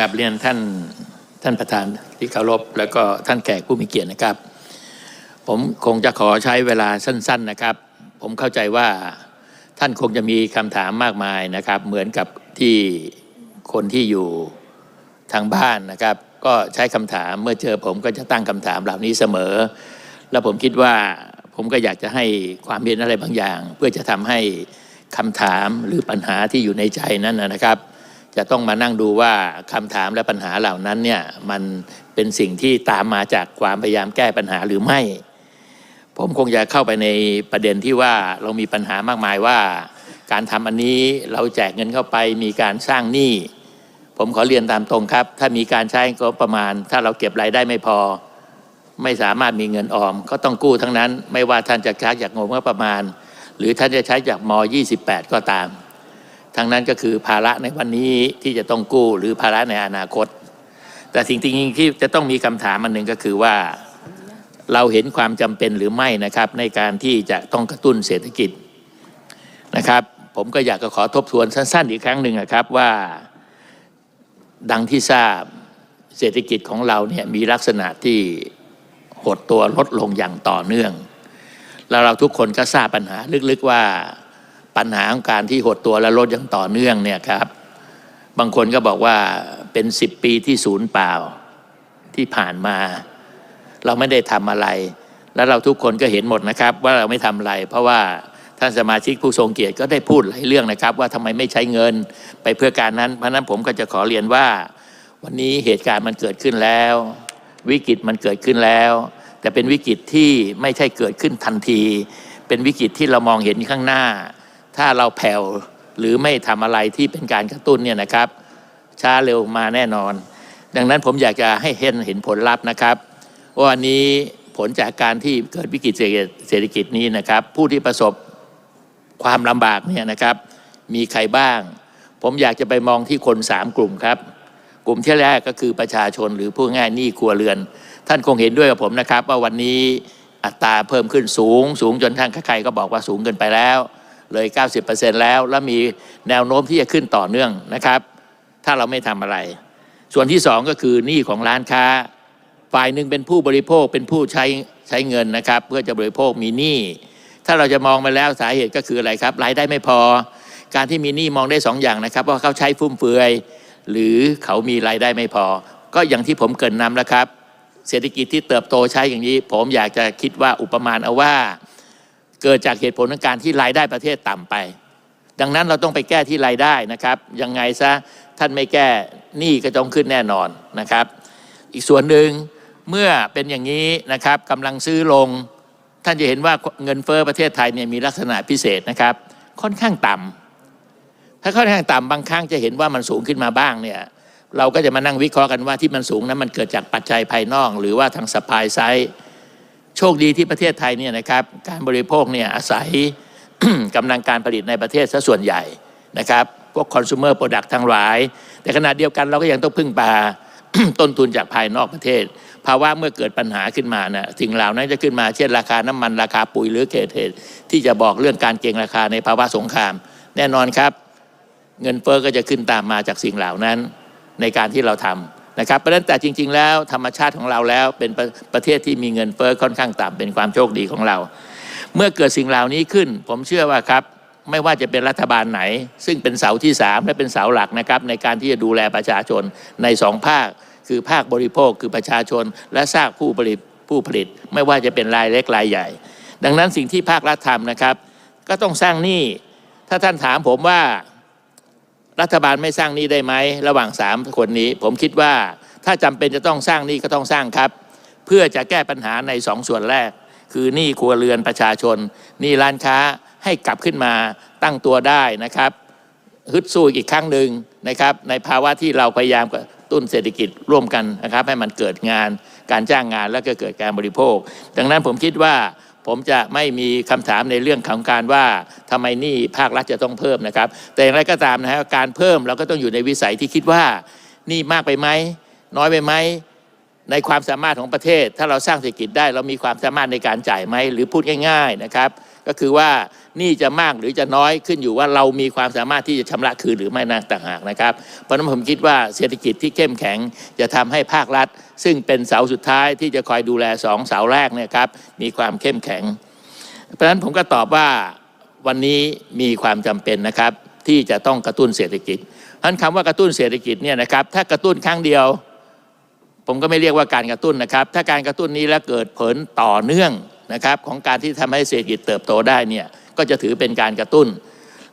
กราบเรียนท่านท่านประธานที่เคารพแล้วก็ท่านแขกผู้มีเกียรตินะครับ ผมคงจะขอใช้เวลาสั้น ๆนะครับ ผมเข้าใจว่าท่านคงจะมีคำถามมากมายนะครับ เหมือนกับที่คนที่อยู่ทางบ้านนะครับ ก็ใช้คำถามเมื่อเจอผมก็จะตั้งคำถามเหล่านี้เสมอ แล้วผมคิดว่าผมก็อยากจะให้ความเห็นอะไรบางอย่าง เพื่อจะทำให้คำถามหรือปัญหาที่อยู่ในใจนั้นนะครับ จะต้องมานั่งดูว่าคำถามและปัญหาเหล่านั้นเนี่ยมันเป็นสิ่งที่ตามมาจากความพยายามแก้ปัญหาหรือไม่ ผมคงจะเข้าไปในประเด็นที่ว่าเรามีปัญหามากมายว่า การทำอันนี้เราแจกเงินเข้าไปมีการสร้างหนี้ผมขอเรียนตามตรงครับ ถ้ามีการใช้ก็ประมาณ ถ้าเราเก็บรายได้ไม่พอ ไม่สามารถมีเงินออม ก็ต้องกู้ทั้งนั้น ไม่ว่าท่านจะใช้จากงบประมาณ หรือท่านจะใช้จากม 28 ก็ตาม ทั้งนั้นก็คือภาระในวันนี้ที่จะต้องกู้หรือภาระในอนาคต แต่สิ่งจริงที่จะต้องมีคำถามอันหนึ่งก็คือว่าเราเห็นความจำเป็นหรือไม่นะครับในการที่จะต้องกระตุ้นเศรษฐกิจนะครับ ผมก็อยากจะขอทบทวนสั้น ๆ อีกครั้งหนึ่งนะครับว่า ดังที่ทราบเศรษฐกิจของเราเนี่ยมีลักษณะที่หดตัวลดลงอย่างต่อเนื่อง แล้วเราทุกคนก็ทราบปัญหาลึกๆว่า ปัญหาของการที่หดตัวและลดอย่างต่อเนื่องเนี่ยครับ บางคนก็บอกว่าเป็นสิบปีที่ศูนย์เปล่าที่ผ่านมา เราไม่ได้ทำอะไร แล้วเราทุกคนก็เห็นหมดนะครับ ว่าเราไม่ทำอะไร เพราะว่าท่านสมาชิกผู้ทรงเกียรติก็ได้พูดหลายเรื่องนะครับ ว่าทำไมไม่ใช้เงินไปเพื่อการนั้น เพราะฉะนั้นผมก็จะขอเรียนว่า วันนี้เหตุการณ์มันเกิดขึ้นแล้ว วิกฤตมันเกิดขึ้นแล้ว แต่เป็นวิกฤตที่ไม่ใช่เกิดขึ้นทันที เป็นวิกฤตที่เรามองเห็นข้างหน้า ถ้าเราแผ่วหรือไม่ทำอะไรที่เป็นการกระตุ้นเนี่ยนะครับ ช้าเร็วมาแน่นอน ดังนั้นผมอยากจะให้เห็นเห็นผลลัพธ์นะครับว่าวันนี้ผลจากการที่เกิดวิกฤตเศรษฐกิจนี้นะครับ ผู้ที่ประสบความลำบากเนี่ยนะครับ มีใครบ้าง ผมอยากจะไปมองที่คนสามกลุ่มครับ กลุ่มที่แรกก็คือประชาชนหรือผู้ง่ายหนี้ครัวเรือน ท่านคงเห็นด้วยกับผมนะครับ ว่าวันนี้อัตราเพิ่มขึ้นสูง สูงจนท่านใครๆก็บอกว่าสูงเกินไปแล้ว เลย 90%แล้ว แล้วมีแนวโน้มที่จะขึ้นต่อเนื่องนะครับ ถ้าเราไม่ทำอะไร ส่วนที่สองก็คือหนี้ของร้านค้า ฝ่ายหนึ่งเป็นผู้บริโภคเป็นผู้ใช้ใช้เงินนะครับ เพื่อจะบริโภคมีหนี้ถ้าเราจะมองไปแล้วสาเหตุก็คืออะไรครับรายได้ไม่พอ การที่มีหนี้มองได้สองอย่างนะครับ ว่าเขาใช้ฟุ่มเฟือย หรือเขามีรายได้ไม่พอ ก็อย่างที่ผมเกินนำแล้วครับ เศรษฐกิจที่เติบโตใช้อย่างนี้ ผมอยากจะคิดว่าอุปมาณเอาว่า เกิดจากเหตุผลของการที่รายได้ประเทศต่ำไป ดังนั้นเราต้องไปแก้ที่รายได้นะครับ ยังไงซะท่านไม่แก้หนี้ก็ต้องขึ้นแน่นอนนะครับ อีกส่วนหนึ่งเมื่อเป็นอย่างนี้นะครับกำลังซื้อลง ท่านจะเห็นว่าเงินเฟ้อประเทศไทยเนี่ยมีลักษณะพิเศษนะครับ ค่อนข้างต่ำถ้าค่อนข้างต่ำบางครั้งจะเห็นว่ามันสูงขึ้นมาบ้างเนี่ยเราก็จะมานั่งวิเคราะห์กันว่าที่มันสูงนั้นมันเกิดจากปัจจัยภายนอก หรือว่าทางสปายไซด์ โชคดีที่ประเทศไทยเนี่ยนะครับการบริโภคเนี่ยอาศัยกำลังการผลิตในประเทศซะส่วนใหญ่นะครับพวกคอน sumer product ทั้งหลาย แต่ขณะเดียวกันเราก็ยังต้องพึ่งพาต้นทุนจากภายนอกประเทศ ภาวะเมื่อเกิดปัญหาขึ้นมานะสิ่งเหล่านั้นจะขึ้นมาเช่นราคาน้ำมันราคาปุ๋ยหรือเกเหตุที่จะบอกเรื่องการเก็งราคาในภาวะสงคราม แน่นอนครับ เงินเฟ้อก็จะขึ้นตามมาจากสิ่งเหล่านั้นในการที่เราทำ นะครับเพราะฉะนั้นแต่จริง ๆ แล้วธรรมชาติของเราแล้วเป็นประประเทศที่มีเงินเฟ้อค่อนข้างต่ำเป็นความโชคดีของเรา เมื่อเกิดสิ่งเหล่านี้ขึ้น ผมเชื่อว่าครับไม่ว่าจะเป็นรัฐบาลไหน ซึ่งเป็นเสาที่สามและเป็นเสาหลักนะครับในการที่จะดูแลประชาชนในสองภาค คือภาคบริโภคคือประชาชน และภาคผู้ผลิตผู้ผลิต ไม่ว่าจะเป็นรายเล็กรายใหญ่ ดังนั้นสิ่งที่ภาครัฐทำนะครับ ก็ต้องสร้างหนี้ถ้าท่านถามผมว่า รัฐบาลไม่สร้างหนี้ได้ไหมระหว่างสามคนนี้ ผมคิดว่าถ้าจำเป็นจะต้องสร้างหนี้ก็ต้องสร้างครับ เพื่อจะแก้ปัญหาในสองส่วนแรก คือหนี้ครัวเรือนประชาชนหนี้ร้านค้าให้กลับขึ้นมาตั้งตัวได้นะครับฮึดสู้อีกครั้งหนึ่งนะครับ ในภาวะที่เราพยายามกระตุ้นเศรษฐกิจร่วมกันนะครับ ให้มันเกิดงานการจ้างงานแล้วก็เกิดการบริโภค ดังนั้นผมคิดว่า ผมจะไม่มีคำถามในเรื่องของการว่าทำไมหนี้ภาครัฐจะต้องเพิ่มนะครับ แต่อย่างไรก็ตามนะฮะการเพิ่มเราก็ต้องอยู่ในวิสัยที่คิดว่าหนี่มากไปไหมน้อยไปไหมในความสามารถของประเทศ ถ้าเราสร้างเศรษฐกิจได้ เรามีความสามารถในการจ่ายไหมหรือพูดง่าย ๆนะครับ ก็คือว่านี่จะมากหรือจะน้อยขึ้นอยู่ว่าเรามีความสามารถที่จะชำระคืนหรือไม่นะต่างหากนะครับ เพราะนั้นผมคิดว่าเศรษฐกิจที่เข้มแข็งจะทำให้ภาครัฐ ซึ่งเป็นเสาสุดท้ายที่จะคอยดูแลสองเสาแรกเนี่ยครับมีความเข้มแข็ง เพราะฉะนั้นผมก็ตอบว่าวันนี้มีความจำเป็นนะครับ ที่จะต้องกระตุ้นเศรษฐกิจเพรานคำว่ากระตุ้นเศรษฐกิจเนี่ยนะครับถ้ากระตุ้นครั้งเดียว ผมก็ไม่เรียกว่าการกระตุ้นนะครับ ถ้าการกระตุ้นนี้แล้วเกิดผลต่อเนื่อง นะครับของการที่ทำให้เศรษฐกิจเติบโตได้เนี่ยก็จะถือเป็นการกระตุ้น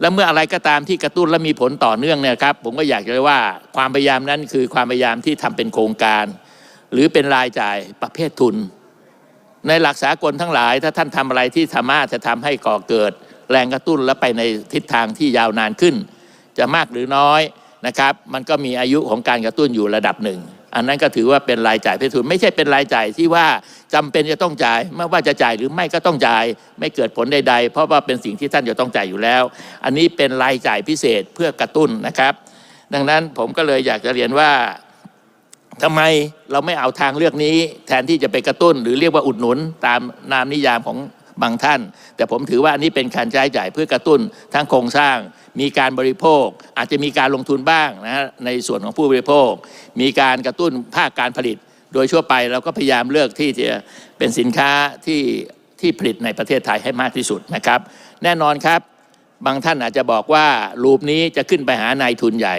แล้วเมื่ออะไรก็ตามที่กระตุ้นและมีผลต่อเนื่องเนี่ยครับผมก็อยากจะเรียว่าความพยายามนั้นคือความพยายามที่ทำเป็นโครงการ หรือเป็นรายจ่ายประเภททุน ในหลักสากลทั้งหลาย ถ้าท่านทำอะไรที่สามารถจะทำให้ก่อเกิด แรงกระตุ้นและไปในทิศทางที่ยาวนานขึ้น จะมากหรือน้อยนะครับ มันก็มีอายุของการกระตุ้นอยู่ระดับหนึ่ง อันนั้นก็ถือว่าเป็นรายจ่ายเพศทุนไม่ใช่เป็นรายจ่ายที่ว่าจำเป็นจะต้องจ่ายไม่ว่าจะจ่ายหรือไม่ก็ต้องจ่าย ไม่เกิดผลใด ๆ เพราะว่าเป็นสิ่งที่ท่านจะต้องจ่ายอยู่แล้ว อันนี้เป็นรายจ่ายพิเศษเพื่อกระตุ้นนะครับ ดังนั้นผมก็เลยอยากจะเรียนว่าทำไมเราไม่เอาทางเลือกนี้ แทนที่จะไปกระตุ้น หรือเรียกว่าอุดหนุนตามนามนิยามของ บางท่าน แต่ผมถือว่าอันนี้เป็นการใช้จ่ายเพื่อกระตุ้นทั้งโครงสร้าง มีการบริโภค อาจจะมีการลงทุนบ้างนะฮะในส่วนของผู้บริโภค มีการกระตุ้นภาคการผลิต โดยทั่วไปเราก็พยายามเลือกที่จะเป็นสินค้าที่ที่ผลิตในประเทศไทยให้มากที่สุดนะครับ แน่นอนครับบางท่านอาจจะบอกว่ารูปนี้จะขึ้นไปหานายทุนใหญ่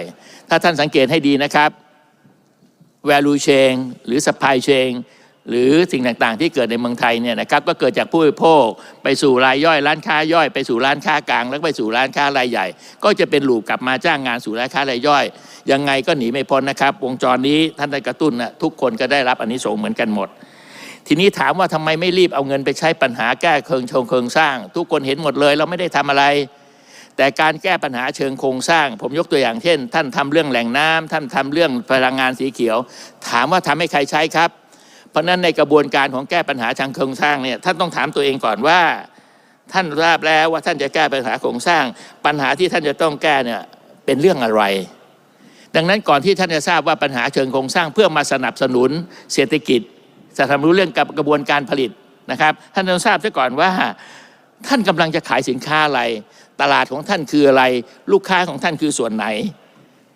ถ้าท่านสังเกตให้ดีนะครับ value chain หรือ supply chain หรือสิ่งต่างๆ ที่เกิดในเมืองไทยเนี่ยนะครับก็เกิดจากผู้บริโภคไปสู่รายย่อยร้านค้าย่อยไปสู่ร้านค้ากลาง แล้วไปสู่ร้านค้ารายใหญ่ ก็จะเป็นลูปกลับมาจ้างงานสู่ร้านค้ารายย่อย ยังไงก็หนีไม่พ้นนะครับ วงจรนี้ท่านได้กระตุ้นนะทุกคนก็ได้รับอันนี้สงเหมือนกันหมด ทีนี้ถามว่าทำไมไม่รีบเอาเงินไปใช้ปัญหาแก้เคิงชงเคิงสร้าง ทุกคนเห็นหมดเลย เราไม่ได้ทำอะไรแต่การแก้ปัญหาเชิงโครงสร้าง ผมยกตัวอย่างเช่น ท่านทำเรื่องแหล่งน้ำท่านทำเรื่องพลังงานสีเขียว ถามว่าทำให้ใครใช้ครับ ราะฉะนั้นในกระบวนการของแก้ปัญหาทางโครงสร้างเนี่ยท่านต้องถามตัวเองก่อนว่า ท่านทราบแล้วว่าท่านจะแก้ปัญหาโครงสร้าง ปัญหาที่ท่านจะต้องแก้เนี่ยเป็นเรื่องอะไร ดังนั้นก่อนที่ท่านจะทราบว่าปัญหาเชิงโครงสร้างเพื่อมาสนับสนุนเศรษฐกิจจะทำรู้เรื่องกับกระบวนการผลิตนะครับ ท่านต้องทราบซะก่อนว่าท่านกำลังจะขายสินค้าอะไร ตลาดของท่านคืออะไร ลูกค้าของท่านคือส่วนไหน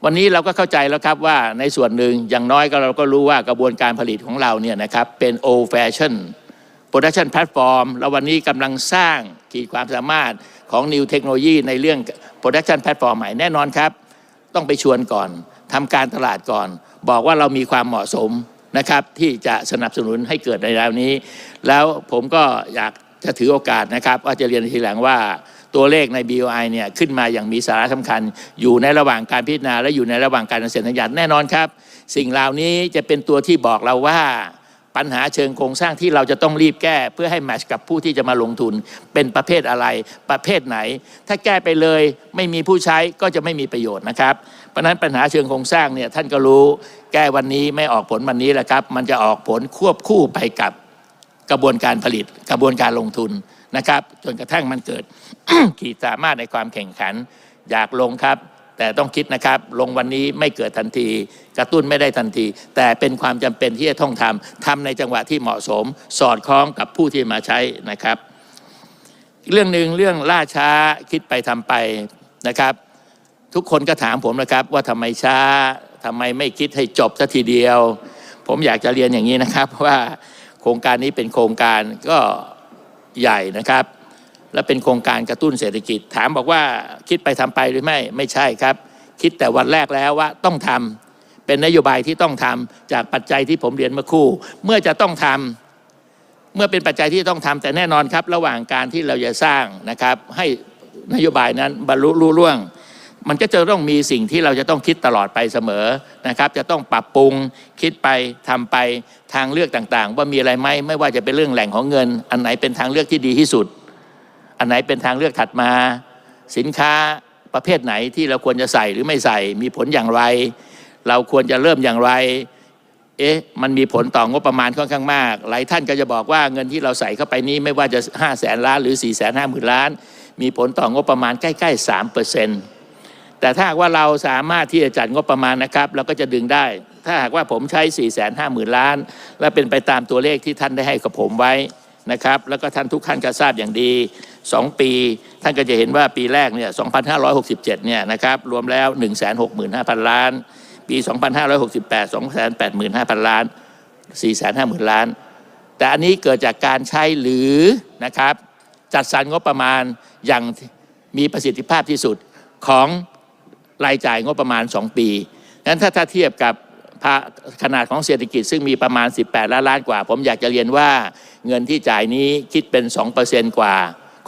วันนี้เราก็เข้าใจแล้วครับว่าในส่วนหนึ่งอย่างน้อยก็เราก็รู้ว่ากระบวนการผลิตของเราเนี่ยนะครับเป็น old fashion production platform แล้ววันนี้กำลังสร้างขีดความสามารถของ new technology ในเรื่อง production platform ใหม่แน่นอนครับ ต้องไปชวนก่อนทำการตลาดก่อน บอกว่าเรามีความเหมาะสมนะครับที่จะสนับสนุนให้เกิดในแนวนี้ แล้วผมก็อยากจะถือโอกาสนะครับว่าจะเรียนทีหลังว่า ตัวเลขใน BOI เนี่ยขึ้นมาอย่างมีสาระสำคัญ อยู่ในระหว่างการพิจารณา และอยู่ในระหว่างการเซ็นสัญญาแน่นอนครับ สิ่งเหล่านี้จะเป็นตัวที่บอกเราว่าปัญหาเชิงโครงสร้างที่เราจะต้องรีบแก้ เพื่อให้แมชกับผู้ที่จะมาลงทุน เป็นประเภทอะไร ประเภทไหน ถ้าแก้ไปเลยไม่มีผู้ใช้ก็จะไม่มีประโยชน์นะครับ เพราะนั้นปัญหาเชิงโครงสร้างเนี่ยท่านก็รู้แก้วันนี้ไม่ออกผลวันนี้แหละครับ มันจะออกผลควบคู่ไปกับกระบวนการผลิต กระบวนการลงทุน นะครับจนกระทั่งมันเกิดขีดสามารถในความแข่งขัน อยากลงครับ แต่ต้องคิดนะครับ ลงวันนี้ไม่เกิดทันที กระตุ้นไม่ได้ทันที แต่เป็นความจำเป็นที่จะต้องทำทำในจังหวะที่เหมาะสม สอดคล้องกับผู้ที่มาใช้นะครับ เรื่องหนึ่งเรื่องล่าช้าคิดไปทำไปนะครับ ทุกคนก็ถามผมนะครับ ว่าทำไมช้าทำไมไม่คิดให้จบสัทีเดียว ผมอยากจะเรียนอย่างนี้นะครับว่าโครงการนี้เป็นโครงการก็ ใหญ่นะครับ และเป็นโครงการกระตุ้นเศรษฐกิจ ถามบอกว่าคิดไปทำไปหรือไม่ไม่ใช่ครับ คิดแต่วันแรกแล้วว่าต้องทำเป็นนโยบายที่ต้องทำจากปัจจัยที่ผมเรียนเมื่อคู่ เมื่อจะต้องทำเมื่อเป็นปัจจัยที่ต้องทำแต่แน่นอนครับ ระหว่างการที่เราจะสร้างนะครับ ให้นโยบายนั้นบรรลุรุ่ร่วง มันก็จะต้องมีสิ่งที่เราจะต้องคิดตลอดไปเสมอนะครับ จะต้องปรับปรุงคิดไปทำไปทางเลือกต่างๆ ว่ามีอะไรไหมไม่ว่าจะเป็นเรื่องแหล่งของเงิน อันไหนเป็นทางเลือกที่ดีที่สุด อันไหนเป็นทางเลือกถัดมา สินค้าประเภทไหนที่เราควรจะใส่หรือไม่ใส่มีผลอย่างไร เราควรจะเริ่มอย่างไรเอ๊ะมันมีผลต่องบประมาณค่อนข้างมาก หลายท่านก็จะบอกว่าเงินที่เราใส่เข้าไปนี้ไม่ว่าจะ5 0 0แสนล้านหรือ4 5 0 0 0 0ล้าน มีผลต่องบประมาณใกล้ๆ3เปอร์เซ็นต์ แต่ถ้าหากว่าเราสามารถที่จะจัดงบประมาณนะครับ เราก็จะดึงได้ ถ้าหากว่าผมใช้ 4 5 0 0 0 0 ล้าน และเป็นไปตามตัวเลขที่ท่านได้ให้กับผมไว้นะครับ แล้วก็ท่านทุกท่านก็ทราบอย่างดี 2 ปี ท่านก็จะเห็นว่าปีแรกเนี่ย2,567เนี่ยนะครับรวมแล้ว 165,000 ล้าน ปี 2,568 285,000 ล้าน 450,000 ล้าน แต่อันนี้เกิดจากการใช้หรือนะครับจัดสรรงบประมาณอย่างมีประสิทธิภาพที่สุดของ รายจ่ายงบประมาณ 2 ปีนั้นถ้าถ้าเทียบกับขนาดของเศรษฐกิจซึ่งมีประมาณ 18 ล้านล้านกว่า ผมอยากจะเรียนว่าเงินที่จ่ายนี้คิดเป็น 2%กว่า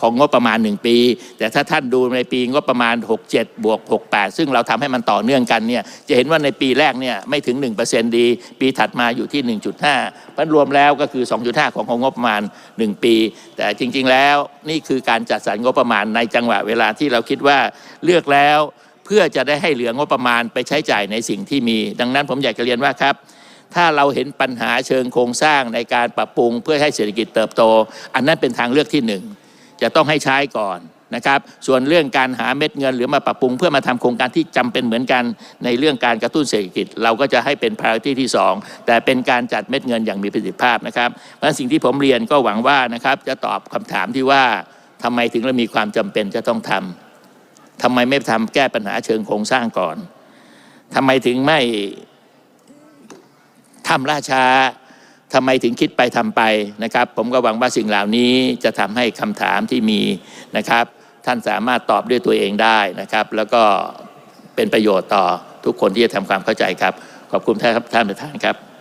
ของงบประมาณ 1 ปี แต่ถ้าท่านดูในปีงบประมาณ 67 บวก 68 ซึ่งเราทำให้มันต่อเนื่องกันเนี่ยจะเห็นว่าในปีแรกเนี่ยไม่ถึง 1%ดี ปีถัดมาอยู่ที่ 1.5พันรวมแล้วก็คือ 2.5 ของงบประมาณ 1 ปี แต่จริง ๆ แล้วนี่คือการจัดสรรงบประมาณในจังหวะเวลาที่เราคิดว่าเลือกแล้ว เพื่อจะได้ให้เหลืองบประมาณไปใช้จ่ายในสิ่งที่มี ดังนั้นผมอยากจะเรียนว่าครับ ถ้าเราเห็นปัญหาเชิงโครงสร้างในการปรับปรุง เพื่อให้เศรษฐกิจเติบโต อันนั้นเป็นทางเลือกที่หนึ่งจะต้องให้ใช้ก่อนนะครับ ส่วนเรื่องการหาเม็ดเงินหรือมาปรับปรุง เพื่อมาทำโครงการที่จำเป็นเหมือนกันในเรื่องการกระตุ้นเศรษฐกิจ เราก็จะให้เป็น priority ที่ 2 แต่เป็นการจัดเม็ดเงินอย่างมีประสิทธิภาพนะครับเพราะฉะนั้นสิ่งที่ผมเรียนก็หวังว่านะครับจะตอบคำถามที่ว่าทำไมถึงเรามีความจำเป็นจะต้องทำ ทำไมไม่ทำแก้ปัญหาเชิงโครงสร้างก่อนทำไมถึงไม่ทำล่าช้าทำไมถึงคิดไปทำไปนะครับ ผมก็หวังว่าสิ่งเหล่านี้จะทำให้คำถามที่มีนะครับ ท่านสามารถตอบด้วยตัวเองได้นะครับ แล้วก็เป็นประโยชน์ต่อทุกคนที่จะทำความเข้าใจครับ ขอบคุณท่านครับท่านประธานครับ